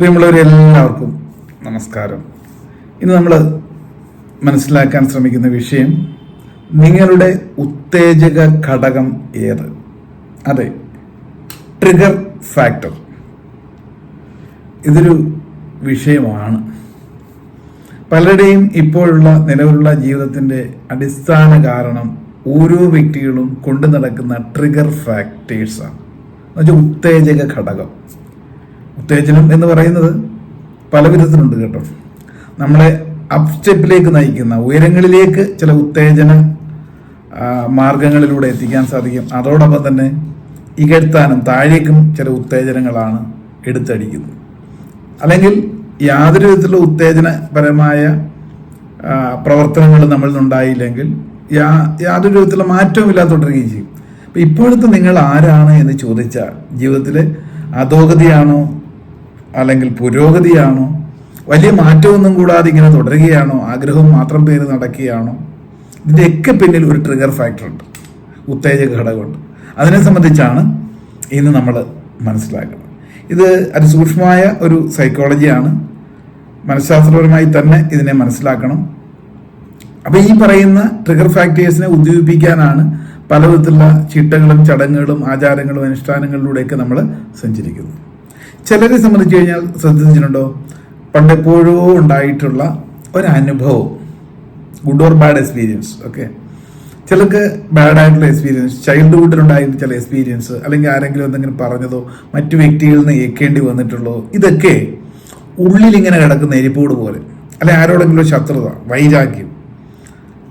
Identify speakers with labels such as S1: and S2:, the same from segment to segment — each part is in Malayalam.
S1: പ്രിയമുള്ളവരെല്ലാവർക്കും നമസ്കാരം. ഇന്ന് നമ്മൾ മനസ്സിലാക്കാൻ ശ്രമിക്കുന്ന വിഷയം നിങ്ങളുടെ ഉത്തേജക ഘടകം ഏത്? അതെ ട്രിഗർ ഫാക്ടർ ഇതൊരു വിഷയമാണ്. പലരുടെയും ഇപ്പോഴുള്ള നിലവിലുള്ള ജീവിതത്തിന്റെ അടിസ്ഥാന കാരണം ഓരോ വ്യക്തികളും കൊണ്ടു നടക്കുന്ന ട്രിഗർ ഫാക്ടേഴ്സാണ് എന്നുവെച്ചാൽ ഉത്തേജക ഘടകം. ഉത്തേജനം എന്ന് പറയുന്നത് പല വിധത്തിലുണ്ട് കേട്ടോ. നമ്മളെ അപ് സ്റ്റെപ്പിലേക്ക് നയിക്കുന്ന ഉയരങ്ങളിലേക്ക് ചില ഉത്തേജന മാർഗങ്ങളിലൂടെ എത്തിക്കാൻ സാധിക്കും. അതോടൊപ്പം തന്നെ ഇകഴ്ത്താനും താഴേക്കും ചില ഉത്തേജനങ്ങളാണ് എടുത്തടിക്കുന്നത്. അല്ലെങ്കിൽ യാതൊരു വിധത്തിലുള്ള ഉത്തേജനപരമായ പ്രവർത്തനങ്ങൾ നമ്മളിൽ നിന്നുണ്ടായില്ലെങ്കിൽ യാ യാതൊരു വിധത്തിലുള്ള മാറ്റവും ഇല്ലാത്തോണ്ടിരിക്കുകയും ചെയ്യും. ഇപ്പോഴത്തെ നിങ്ങൾ ആരാണ് എന്ന് ചോദിച്ചാൽ ജീവിതത്തിലെ അധോഗതിയാണോ അല്ലെങ്കിൽ പുരോഗതിയാണോ? വലിയ മാറ്റമൊന്നും കൂടാതെ ഇങ്ങനെ തുടരുകയാണോ? ആഗ്രഹം മാത്രം പേര് നടക്കുകയാണോ? ഇതിന്റെയൊക്കെ പിന്നിൽ ഒരു ട്രിഗർ ഫാക്ടർ ഉണ്ട്. ഉത്തേജക ഘടകമുണ്ട്. അതിനെ സംബന്ധിച്ചാണ് ഇന്ന് നമ്മൾ മനസ്സിലാക്കുന്നത്. ഇത് അതിസൂക്ഷ്മമായ ഒരു സൈക്കോളജിയാണ് മനഃശാസ്ത്രപരമായി തന്നെ ഇതിനെ മനസ്സിലാക്കണം. അപ്പോൾ ഈ പറയുന്ന ട്രിഗർ ഫാക്ടേഴ്സിനെ ഉദ്ദീപിപ്പിക്കാനാണ് പലവിധത്തിലുള്ള ചിട്ടകളും ചടങ്ങുകളും ആചാരങ്ങളും അനുഷ്ഠാനങ്ങളിലൂടെയൊക്കെ നമ്മൾ സഞ്ചരിക്കുന്നത്. ചിലരെ സംബന്ധിച്ച് കഴിഞ്ഞാൽ ശ്രദ്ധിച്ചിട്ടുണ്ടോ? പണ്ടെപ്പോഴോ ഉണ്ടായിട്ടുള്ള ഒരനുഭവം. Good or bad experience okay ചിലർക്ക് ബാഡായിട്ടുള്ള എക്സ്പീരിയൻസ് ചൈൽഡ്ഹുഡിൽ ഉണ്ടായിരുന്ന ചില എക്സ്പീരിയൻസ് അല്ലെങ്കിൽ ആരെങ്കിലും എന്തെങ്കിലും പറഞ്ഞതോ മറ്റു വ്യക്തികളിൽ നിന്ന് ഏൽക്കേണ്ടി വന്നിട്ടുള്ളതോ ഇതൊക്കെ ഉള്ളിൽ ഇങ്ങനെ കിടക്കുന്ന എരിപ്പോട് പോലെ അല്ലെ ആരോടെങ്കിലും ശത്രുത വൈരാഗ്യം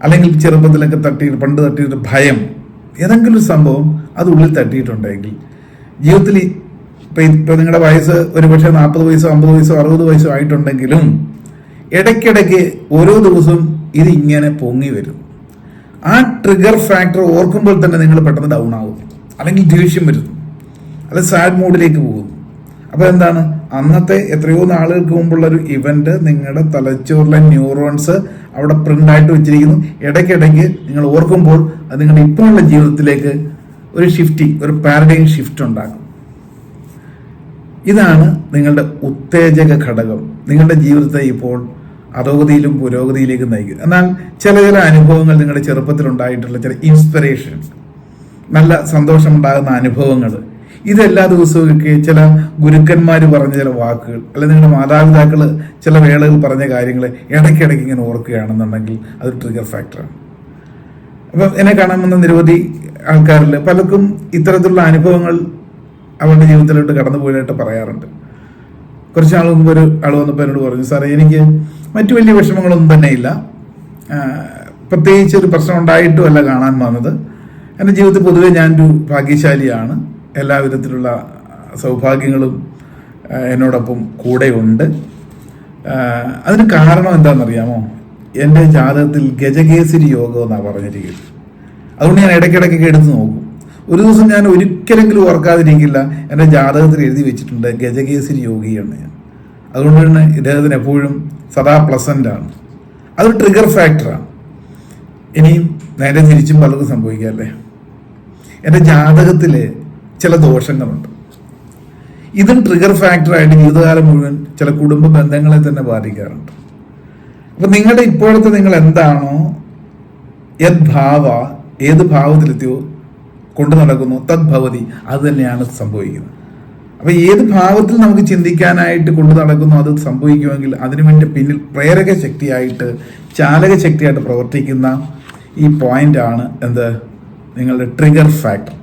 S1: അല്ലെങ്കിൽ ചെറുപ്പത്തിലൊക്കെ തട്ടിയിട്ട് പണ്ട് തട്ടിയിട്ട് ഭയം ഏതെങ്കിലും ഒരു സംഭവം അത് ഉള്ളിൽ തട്ടിയിട്ടുണ്ടെങ്കിൽ ജീവിതത്തിൽ ഇപ്പൊ ഇപ്പൊ നിങ്ങളുടെ വയസ്സ് ഒരുപക്ഷെ നാൽപ്പത് വയസ്സോ അമ്പത് വയസ്സോ അറുപത് വയസ്സോ ആയിട്ടുണ്ടെങ്കിലും ഇടയ്ക്കിടയ്ക്ക് ഓരോ ദിവസവും ഇത് ഇങ്ങനെ പൊങ്ങി വരും. ആ ട്രിഗർ ഫാക്ടർ ഓർക്കുമ്പോൾ തന്നെ നിങ്ങൾ പെട്ടെന്ന് ഡൗൺ ആകും അല്ലെങ്കിൽ ദേഷ്യം വരുന്നു അല്ലെങ്കിൽ സാഡ് മൂഡിലേക്ക് പോകുന്നു അപ്പോൾ എന്താണ്? അന്നത്തെ എത്രയോ നാളുകൾക്ക് മുമ്പുള്ള ഒരു ഇവന്റ് നിങ്ങളുടെ തലച്ചോറിലെ ന്യൂറോൺസ് അവിടെ പ്രിന്റ് ആയിട്ട് വെച്ചിരിക്കുന്നു. ഇടയ്ക്കിടയ്ക്ക് നിങ്ങൾ ഓർക്കുമ്പോൾ അത് നിങ്ങളുടെ ഇപ്പോഴുള്ള ജീവിതത്തിലേക്ക് ഒരു ഷിഫ്റ്റിംഗ് ഒരു പാരഡൈം ഷിഫ്റ്റ് ഉണ്ടാക്കും. ഇതാണ് നിങ്ങളുടെ ഉത്തേജക ഘടകം. നിങ്ങളുടെ ജീവിതത്തെ ഇപ്പോൾ അധോഗതിയിലും പുരോഗതിയിലേക്കും നയിക്കും എന്നാൽ ചില ചില അനുഭവങ്ങൾ നിങ്ങളുടെ ചെറുപ്പത്തിൽ ഉണ്ടായിട്ടുള്ള ചില ഇൻസ്പിറേഷൻ നല്ല സന്തോഷമുണ്ടാകുന്ന അനുഭവങ്ങൾ ഇതെല്ലാ ദിവസവും ചില ഗുരുക്കന്മാർ പറഞ്ഞ ചില വാക്കുകൾ അല്ലെങ്കിൽ നിങ്ങളുടെ മാതാപിതാക്കൾ ചില വേളകൾ പറഞ്ഞ കാര്യങ്ങൾ ഇടയ്ക്കിടയ്ക്ക് ഇങ്ങനെ ഓർക്കുകയാണെന്നുണ്ടെങ്കിൽ അത് ട്രിഗർ ഫാക്ടറാണ് അപ്പം എന്നെ കാണാൻ വന്ന നിരവധി ആൾക്കാരിൽ പലർക്കും ഇത്തരത്തിലുള്ള അനുഭവങ്ങൾ അവരുടെ ജീവിതത്തിലോട്ട് കടന്നു പോയതായിട്ട് പറയാറുണ്ട്. കുറച്ച് നാൾ മുമ്പ് ഒരു ആൾ വന്നപ്പോൾ എന്നോട് പറഞ്ഞു സാറേ എനിക്ക് മറ്റു വലിയ വിഷമങ്ങളൊന്നും തന്നെ ഇല്ല. പ്രത്യേകിച്ച് ഒരു പ്രശ്നം ഉണ്ടായിട്ടുമല്ല കാണാൻ വന്നത്. എന്റെ ജീവിതത്തിൽ പൊതുവെ ഞാനൊരു ഭാഗ്യശാലിയാണ്. എല്ലാവിധത്തിലുള്ള സൗഭാഗ്യങ്ങളും എന്നോടൊപ്പം കൂടെയുണ്ട് അതിന് കാരണം എന്താണെന്നറിയാമോ? എന്റെ ജാതകത്തിൽ ഗജകേസരി യോഗം എന്നാണ് പറഞ്ഞിരിക്കുന്നത്. അതുകൊണ്ട് ഞാൻ ഇടയ്ക്കിടയ്ക്കൊക്കെ എടുത്ത് നോക്കും. ഒരു ദിവസം ഞാൻ ഒരിക്കലെങ്കിലും ഓർക്കാതിരിക്കില്ല. എന്റെ ജാതകത്തിൽ എഴുതി വെച്ചിട്ടുണ്ട്. ഗജകേസരി യോഗിയാണ് ഞാൻ. അതുകൊണ്ട് തന്നെ ഇദ്ദേഹത്തിന് എപ്പോഴും സദാ പ്ലസന്റാണ് അതൊരു ട്രിഗർ ഫാക്ടറാണ് ഇനിയും നേരെ തിരിച്ചും പലതും സംഭവിക്കാല്ലേ എന്റെ ജാതകത്തിൽ ചില ദോഷങ്ങളുണ്ട്. ഇതും ട്രിഗർ ഫാക്ടറായിട്ട് ജീവിതകാലം മുഴുവൻ ചില കുടുംബ ബന്ധങ്ങളെ തന്നെ ബാധിക്കാറുണ്ട്. അപ്പം നിങ്ങളുടെ ഇപ്പോഴത്തെ നിങ്ങൾ എന്താണോ യദ്ഭാവ ഏത് ഭാവത്തിലെത്തിയോ കൊണ്ടു നടക്കുന്നു തദ്ഭവതി. അത് തന്നെയാണ് സംഭവിക്കുന്നത്. അപ്പൊ ഏത് ഭാവത്തിൽ നമുക്ക് ചിന്തിക്കാനായിട്ട് കൊണ്ടു നടക്കുന്നു അത് സംഭവിക്കുമെങ്കിൽ അതിനുവേണ്ടി പിന്നിൽ പ്രേരക ശക്തിയായിട്ട് ചാലക ശക്തിയായിട്ട് പ്രവർത്തിക്കുന്ന ഈ പോയിന്റ് ആണ് എന്ത്? നിങ്ങളുടെ ട്രിഗർ ഫാക്ടർ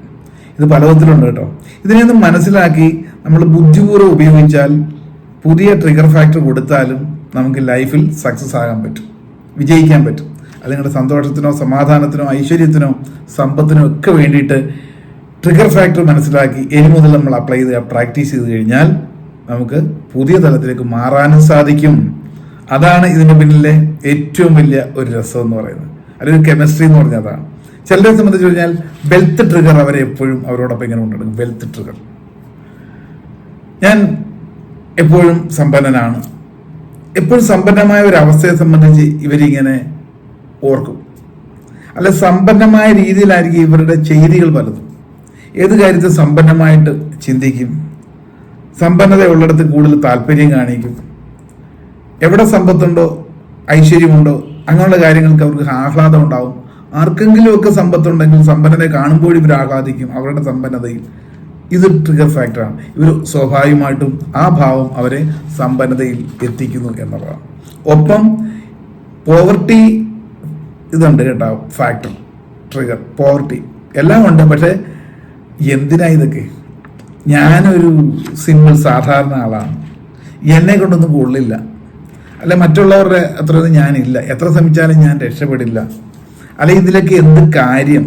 S1: ഇത് പലവിധത്തിലുണ്ട് കേട്ടോ. ഇതിനെയൊന്നും മനസ്സിലാക്കി നമ്മൾ ബുദ്ധിപൂർവം ഉപയോഗിച്ചാൽ പുതിയ ട്രിഗർ ഫാക്ടർ കൊടുത്താലും നമുക്ക് ലൈഫിൽ സക്സസ് ആകാൻ പറ്റും. വിജയിക്കാൻ പറ്റും. നിങ്ങളുടെ സന്തോഷത്തിനോ സമാധാനത്തിനോ ഐശ്വര്യത്തിനോ സമ്പത്തിനോ ഒക്കെ വേണ്ടിയിട്ട് ട്രിഗർ ഫാക്ടർ മനസ്സിലാക്കി ഇനി മുതൽ നമ്മൾ അപ്ലൈ ചെയ്ത് പ്രാക്ടീസ് ചെയ്ത് കഴിഞ്ഞാൽ നമുക്ക് പുതിയ തലത്തിലേക്ക് മാറാനും സാധിക്കും. അതാണ് ഇതിന്റെ പിന്നിലെ ഏറ്റവും വലിയ ഒരു രസം എന്ന് പറയുന്നത്. അല്ലെങ്കിൽ കെമിസ്ട്രി എന്ന് പറഞ്ഞാൽ അതാണ്. ചിലരെ സംബന്ധിച്ച് കഴിഞ്ഞാൽ വെൽത്ത് ട്രിഗർ അവരെ എപ്പോഴും അവരോടൊപ്പം ഇങ്ങനെ കൊണ്ടുനടക്കും വെൽത്ത് ട്രിഗർ ഞാൻ എപ്പോഴും സമ്പന്നനാണ്. എപ്പോഴും സമ്പന്നമായ ഒരു അവസ്ഥയെ സംബന്ധിച്ച് ഇവരിങ്ങനെ ഓർക്കും. അല്ല സമ്പന്നമായ രീതിയിലായിരിക്കും ഇവരുടെ ചെയ്തികൾ പലതും. ഏത് കാര്യത്തെ സമ്പന്നമായിട്ട് ചിന്തിക്കും? സമ്പന്നത ഉള്ളിടത്ത് കൂടുതൽ താല്പര്യം കാണിക്കും. എവിടെ സമ്പത്തുണ്ടോ ഐശ്വര്യമുണ്ടോ അങ്ങനെയുള്ള കാര്യങ്ങൾക്ക് അവർക്ക് ആഹ്ലാദം ഉണ്ടാവും. ആർക്കെങ്കിലുമൊക്കെ സമ്പത്തുണ്ടെങ്കിൽ സമ്പന്നത കാണുമ്പോഴും ഇവർ ആഹ്ലാദിക്കും. അവരുടെ സമ്പന്നതയിൽ ഇത് ട്രിഗർ ഫാക്ടറാണ് ഇവർ സ്വാഭാവികമായിട്ടും ആ ഭാവം അവരെ സമ്പന്നതയിൽ എത്തിക്കുന്നു എന്നുള്ളതാണ്. ഒപ്പം പോവർട്ടി ഇതുണ്ട് കേട്ടോ. ഫാക്ടർ ട്രിഗർ പോവർട്ടി എല്ലാം ഉണ്ട്. പക്ഷേ എന്തിനാ ഇതൊക്കെ? ഞാനൊരു സിമ്പിൾ സാധാരണ ആളാണ്. എന്നെ കൊണ്ടൊന്നും കൊള്ളില്ല. അല്ല മറ്റുള്ളവരുടെ അത്രയൊന്നും ഞാനില്ല. എത്ര ശ്രമിച്ചാലും ഞാൻ രക്ഷപ്പെടില്ല. അല്ല ഇതിലൊക്കെ എന്ത് കാര്യം?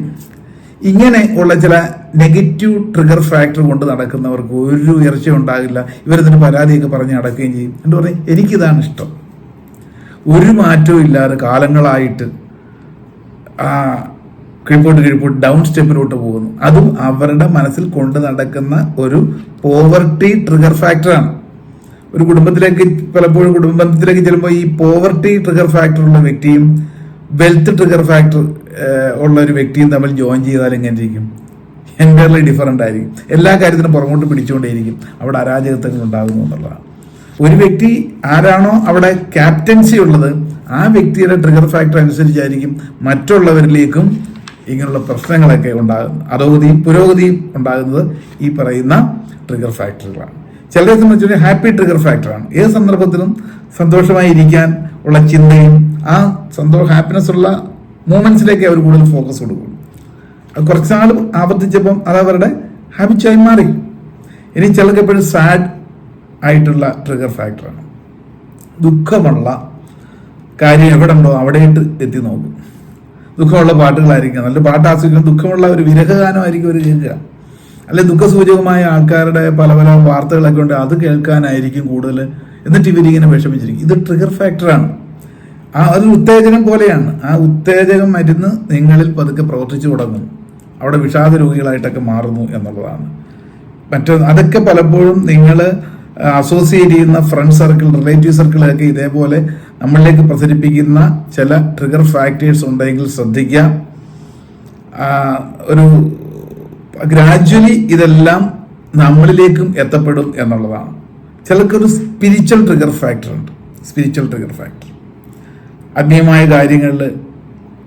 S1: ഇങ്ങനെ ഉള്ള ചില നെഗറ്റീവ് ട്രിഗർ ഫാക്ടർ കൊണ്ട് നടക്കുന്നവർക്ക് ഒരു ഉയർച്ച ഉണ്ടാകില്ല. ഇവരതിന് പരാതിയൊക്കെ പറഞ്ഞ് നടക്കുകയും ചെയ്യും. എന്ന് പറഞ്ഞാൽ എനിക്കിതാണ് ഇഷ്ടം. ഒരു മാറ്റവും ഇല്ലാതെ കാലങ്ങളായിട്ട് ആ കീഴ്പോട്ട് കീഴ്പോട്ട് ഡൗൺ സ്റ്റെപ്പിലോട്ട് പോകുന്നു. അതും അവരുടെ മനസ്സിൽ കൊണ്ട് നടക്കുന്ന ഒരു പോവർട്ടി ട്രിഗർ ഫാക്ടറാണ് ഒരു കുടുംബത്തിലേക്ക് പലപ്പോഴും കുടുംബത്തിലേക്ക് ചെല്ലുമ്പോൾ ഈ പോവർട്ടി ട്രിഗർ ഫാക്ടർ ഉള്ള വ്യക്തിയും വെൽത്ത് ട്രിഗർ ഫാക്ടർ ഉള്ള ഒരു വ്യക്തിയും തമ്മിൽ ജോയിൻ ചെയ്താൽ എങ്ങനെ ഇരിക്കും? എന്റെ ഡിഫറന്റ് ആയിരിക്കും. എല്ലാ കാര്യത്തിനും പുറകോട്ട് പിടിച്ചുകൊണ്ടേയിരിക്കും. അവിടെ അരാജകത്വങ്ങൾ ഉണ്ടാകുന്നു എന്നുള്ളതാണ്. ഒരു വ്യക്തി ആരാണോ അവിടെ ക്യാപ്റ്റൻസി ഉള്ളത് ആ വ്യക്തിയുടെ ട്രിഗർ ഫാക്ടർ അനുസരിച്ചായിരിക്കും മറ്റുള്ളവരിലേക്കും ഇങ്ങനെയുള്ള പ്രശ്നങ്ങളൊക്കെ ഉണ്ടാകുന്നത് അധോഗതിയും പുരോഗതിയും ഉണ്ടാകുന്നത് ഈ പറയുന്ന ട്രിഗർ ഫാക്ടറുകളാണ് ചിലരെ സംബന്ധിച്ച് ഹാപ്പി ട്രിഗർ ഫാക്ടറാണ് ഏത് സന്ദർഭത്തിലും സന്തോഷമായി ഇരിക്കാൻ ഉള്ള ചിന്തയും ആ സന്തോഷ ഹാപ്പിനെസ് ഉള്ള മൂമെന്റ്സിലേക്ക് അവർ കൂടുതൽ ഫോക്കസ് കൊടുക്കും. അത് കുറച്ച് നാൾ ആവർത്തിച്ചപ്പം അത് അവരുടെ ഹാബിറ്റായി മാറി. ഇനി ചിലർക്ക് എപ്പോഴും സാഡ് ആയിട്ടുള്ള ട്രിഗർ ഫാക്ടറാണ് ദുഃഖമുള്ള കാര്യം എവിടെ ഉണ്ടോ അവിടെയിട്ട് എത്തി നോക്കും. ദുഃഖമുള്ള പാട്ടുകളായിരിക്കും. നല്ല പാട്ട് ആസ്വദിക്കുന്ന ദുഃഖമുള്ള ഒരു വിരഹഗാനമായിരിക്കും ഒരു കേൾക്കുക. അല്ലെ ദുഃഖസൂചകമായ ആൾക്കാരുടെ പല പല വാർത്തകളൊക്കെ ഉണ്ട്. അത് കേൾക്കാനായിരിക്കും കൂടുതൽ. എന്നിട്ട് ഇവരിങ്ങനെ വിഷമിച്ചിരിക്കും. ഇത് ട്രിഗർ ഫാക്ടറാണ് ആ അത് ഉത്തേജനം പോലെയാണ്. ആ ഉത്തേജകം മരുന്ന് നിങ്ങളിൽ പതുക്കെ പ്രവർത്തിച്ചു തുടങ്ങും. അവിടെ വിഷാദ രോഗികളായിട്ടൊക്കെ മാറുന്നു എന്നുള്ളതാണ്. മറ്റൊന്ന് അതൊക്കെ പലപ്പോഴും നിങ്ങൾ അസോസിയേറ്റ് ചെയ്യുന്ന ഫ്രണ്ട് സർക്കിൾ റിലേറ്റീവ് സർക്കിളൊക്കെ ഇതേപോലെ നമ്മളിലേക്ക് പ്രസരിപ്പിക്കുന്ന ചില ട്രിഗർ ഫാക്ടേഴ്സ് ഉണ്ടെങ്കിൽ ശ്രദ്ധിക്കാം ഒരു ഗ്രാജ്വലി ഇതെല്ലാം നമ്മളിലേക്കും എത്തപ്പെടും എന്നുള്ളതാണ്. ചിലർക്കൊരു സ്പിരിച്വൽ ട്രിഗർ ഫാക്ടർ ഉണ്ട്. സ്പിരിച്വൽ ട്രിഗർ ഫാക്ടർ അഗ്നിയമായ കാര്യങ്ങളിൽ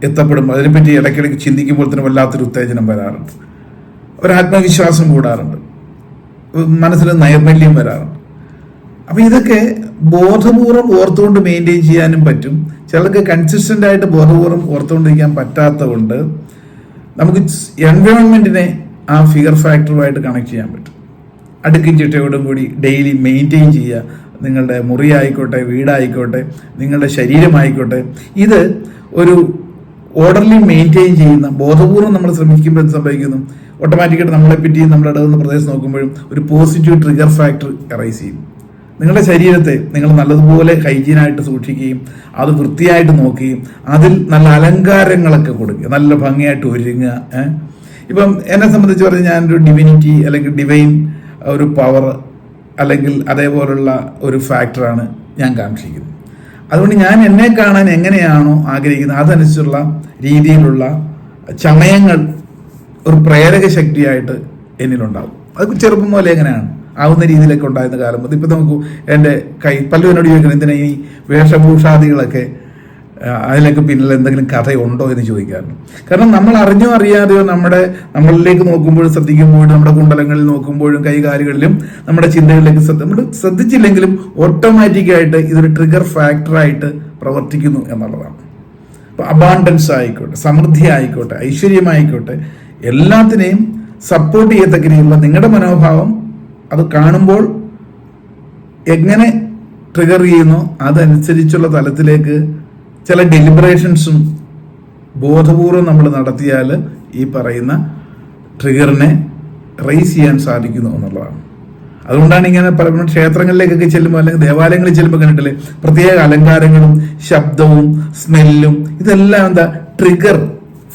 S1: എത്തപ്പെടുമ്പോൾ അതിനെപ്പറ്റി ഇടയ്ക്കിടയ്ക്ക് ചിന്തിക്കുമ്പോൾ തന്നെ വല്ലാത്തൊരു ഉത്തേജനം വരാറുണ്ട്. ഒരു ആത്മവിശ്വാസം കൂടാറുണ്ട്. മനസ്സിൽ നൈർമല്യം വരാറുണ്ട്. അപ്പൊ ഇതൊക്കെ ബോധപൂർവം ഓർത്തുകൊണ്ട് മെയിന്റെയിൻ ചെയ്യാനും പറ്റും. ചിലർക്ക് കൺസിസ്റ്റന്റ് ആയിട്ട് ബോധപൂർവം ഓർത്തുകൊണ്ടിരിക്കാൻ പറ്റാത്തതുകൊണ്ട് നമുക്ക് എൻവയോൺമെന്റിനെ ആ ഫിഗർ ഫാക്ടറുമായിട്ട് കണക്ട് ചെയ്യാൻ പറ്റും. അടുക്കും ചിട്ടയോടും കൂടി ഡെയിലി മെയിന്റെയിൻ ചെയ്യുക. നിങ്ങളുടെ മുറി ആയിക്കോട്ടെ വീടായിക്കോട്ടെ നിങ്ങളുടെ ശരീരമായിക്കോട്ടെ. ഇത് ഒരു ഓർഡർലി മെയിന്റെയിൻ ചെയ്യുന്ന ബോധപൂർവം നമ്മൾ ശ്രമിക്കുമ്പോൾ എന്ത് സംഭവിക്കുന്നു? ഓട്ടോമാറ്റിക്കായിട്ട് നമ്മളെ പറ്റി നമ്മുടെ ഇടതുന്ന പ്രദേശം നോക്കുമ്പോഴും ഒരു പോസിറ്റീവ് ട്രിഗർ ഫാക്ടർ എറൈസ് ചെയ്യും. നിങ്ങളുടെ ശരീരത്തെ നിങ്ങൾ നല്ലതുപോലെ ഹൈജീനായിട്ട് സൂക്ഷിക്കുകയും അത് വൃത്തിയായിട്ട് നോക്കുകയും അതിൽ നല്ല അലങ്കാരങ്ങളൊക്കെ കൊടുക്കുക നല്ല ഭംഗിയായിട്ട് ഒരുങ്ങുക ഇപ്പം എന്നെ സംബന്ധിച്ച് പറഞ്ഞാൽ ഞാനൊരു ഡിവിനിറ്റി അല്ലെങ്കിൽ ഡിവൈൻ ഒരു പവർ അല്ലെങ്കിൽ അതേപോലുള്ള ഒരു ഫാക്ടറാണ് ഞാൻ കാക്ഷിക്കുന്നത് അതുകൊണ്ട് ഞാൻ എന്നെ കാണാൻ എങ്ങനെയാണോ ആഗ്രഹിക്കുന്നത് അതനുസരിച്ചുള്ള രീതിയിലുള്ള ചമയങ്ങൾ ഒരു പ്രേരക ശക്തിയായിട്ട് എന്നിലുണ്ടാകും അത് ചെറുപ്പം പോലെ എങ്ങനെയാണ്? ആവുന്ന രീതിയിലൊക്കെ ഉണ്ടായിരുന്ന കാലം. മുതൽ ഇപ്പം നമുക്ക് എന്റെ കൈ പല്ലുവിനോട് ചോദിക്കണം ഇതിനെ ഈ വേഷഭൂഷാദികളൊക്കെ അതിലൊക്കെ പിന്നിൽ എന്തെങ്കിലും കഥയുണ്ടോ? എന്ന് ചോദിക്കാറുണ്ട് കാരണം നമ്മൾ അറിഞ്ഞോ അറിയാതെയോ നമ്മുടെ നമ്മളിലേക്ക് നോക്കുമ്പോഴും ശ്രദ്ധിക്കുമ്പോഴും നമ്മുടെ കുണ്ടലങ്ങളിൽ നോക്കുമ്പോഴും കൈകാലുകളിലും നമ്മുടെ ചിന്തകളിലേക്ക് ശ്രദ്ധ നമ്മൾ ശ്രദ്ധിച്ചില്ലെങ്കിലും ഓട്ടോമാറ്റിക്കായിട്ട് ഇതൊരു ട്രിഗർ ഫാക്ടറായിട്ട് പ്രവർത്തിക്കുന്നു എന്നുള്ളതാണ്. അപ്പോൾ അബാണ്ടൻസ് ആയിക്കോട്ടെ സമൃദ്ധി ആയിക്കോട്ടെ ഐശ്വര്യമായിക്കോട്ടെ എല്ലാത്തിനെയും സപ്പോർട്ട് ചെയ്യത്തക്ക നിങ്ങളുടെ മനോഭാവം അത് കാണുമ്പോൾ എങ്ങനെ ട്രിഗർ ചെയ്യുന്നു അതനുസരിച്ചുള്ള തലത്തിലേക്ക് ചില ഡെലിബറേഷൻസും ബോധപൂർവം നമ്മൾ നടത്തിയാൽ ഈ പറയുന്ന ട്രിഗറിനെ റേസ് ചെയ്യാൻ സാധിക്കുന്നു എന്നുള്ളതാണ്. അതുകൊണ്ടാണ് ഇങ്ങനെ പലപ്പോഴും ക്ഷേത്രങ്ങളിലേക്കൊക്കെ ചെല്ലുമ്പോൾ അല്ലെങ്കിൽ ദേവാലയങ്ങളിൽ ചെല്ലുമ്പോൾ കണ്ടിട്ടില്ലേ പ്രത്യേക അലങ്കാരങ്ങളും ശബ്ദവും സ്മെല്ലും ഇതെല്ലാം എന്താ? ട്രിഗർ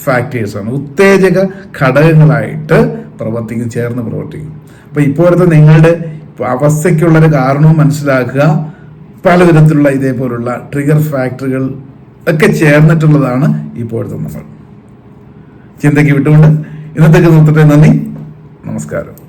S1: ഫാക്ടേഴ്സാണ് ഉത്തേജക ഘടകങ്ങളായിട്ട് പ്രവർത്തിക്കും ചേർന്ന് പ്രവർത്തിക്കും. അപ്പോൾ ഇപ്പോഴത്തെ നിങ്ങളുടെ അവസ്ഥയ്ക്കുള്ളൊരു കാരണവും മനസ്സിലാക്കുക. പലവിധത്തിലുള്ള ഇതേപോലുള്ള ട്രിഗർ ഫാക്ടറുകൾ ഒക്കെ ചേർന്നിട്ടുള്ളതാണ് ഇപ്പോഴത്തെ നമ്മൾ. ചിന്തയ്ക്ക് വിട്ടുകൊണ്ട് ഇന്നത്തേക്ക് നിർത്തട്ടെ. നന്ദി. നമസ്കാരം.